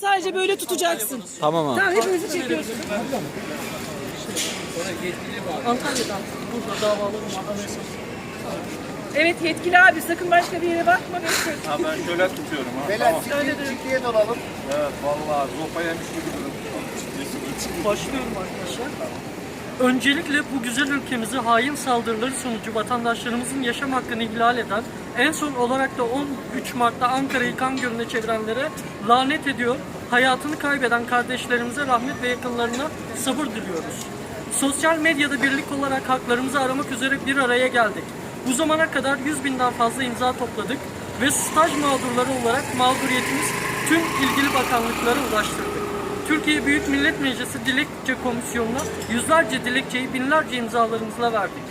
Sadece böyle tutacaksın. Tamam abi. Tamam hepimizi çekiyorsun. Antalya'dan. Burada. Evet yetkili abi sakın başka bir yere bakma. Bekle. Ha ben şöyle tutuyorum ha. Beyler Tamam. çiftliğe, çiftliğe dolalım. Evet vallahi zopa yemiş gibi durum. Başlıyorum arkadaşlar. Öncelikle bu güzel ülkemizi hain saldırıları sonucu vatandaşlarımızın yaşam hakkını ihlal eden, en son olarak da 13 Mart'ta Ankara'yı kan gölüne çevirenlere lanet ediyor, hayatını kaybeden kardeşlerimize rahmet ve yakınlarına sabır diliyoruz. Sosyal medyada birlik olarak haklarımızı aramak üzere bir araya geldik. Bu zamana kadar 100 binden fazla imza topladık ve staj mağdurları olarak mağduriyetimiz tüm ilgili bakanlıklara ulaştırdık. Türkiye Büyük Millet Meclisi Dilekçe Komisyonu'na yüzlerce dilekçeyi binlerce imzalarımızla verdik.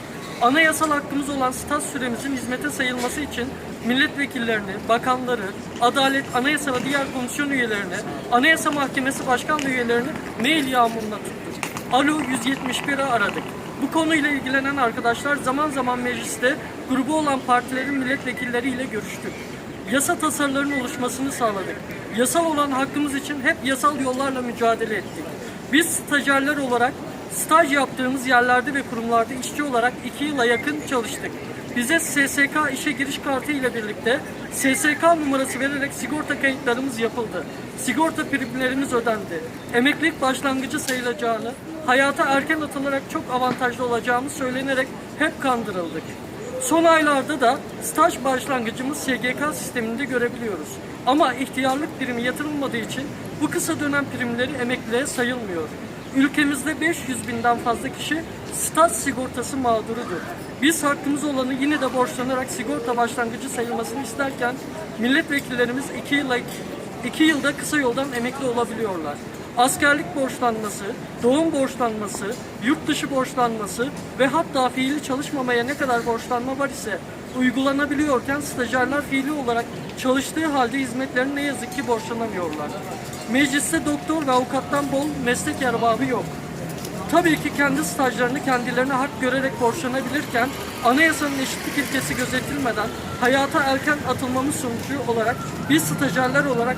Anayasal hakkımız olan staj süremizin hizmete sayılması için milletvekillerini, bakanları, adalet, anayasa ve diğer komisyon üyelerini, Anayasa Mahkemesi Başkan üyelerini mail yağmuruna tuttuk. Alo 171'i aradık. Bu konuyla ilgilenen arkadaşlar zaman zaman mecliste grubu olan partilerin milletvekilleriyle görüştük yasa tasarılarının oluşmasını sağladık. Yasal olan hakkımız için hep yasal yollarla mücadele ettik. Biz stajyerler olarak staj yaptığımız yerlerde ve kurumlarda işçi olarak iki yıla yakın çalıştık. Bize SSK işe giriş kartı ile birlikte SSK numarası vererek sigorta kayıtlarımız yapıldı. Sigorta primlerimiz ödendi. Emeklilik başlangıcı sayılacağını, hayata erken atılarak çok avantajlı olacağımız söylenerek hep kandırıldık. Son aylarda da staj başlangıcımız SGK sisteminde görebiliyoruz. Ama ihtiyarlık primi yatırılmadığı için bu kısa dönem primleri emekliliğe sayılmıyor. Ülkemizde 500 binden fazla kişi staj sigortası mağdurudur. Biz hakkımız olanı yine de borçlanarak sigorta başlangıcı sayılmasını isterken milletvekillerimiz 2 yıla 2 yılda kısa yoldan emekli olabiliyorlar. Askerlik borçlanması, doğum borçlanması, yurt dışı borçlanması ve hatta fiili çalışmamaya ne kadar borçlanma var ise uygulanabiliyorken stajyerler fiili olarak çalıştığı halde hizmetlerini ne yazık ki borçlanamıyorlar. Mecliste doktor ve avukattan bol meslek erbabı yok. Tabii ki kendi stajlarını kendilerine hak görerek borçlanabilirken anayasanın eşitlik ilkesi gözetilmeden hayata erken atılmamız sonucu olarak biz stajyerler olarak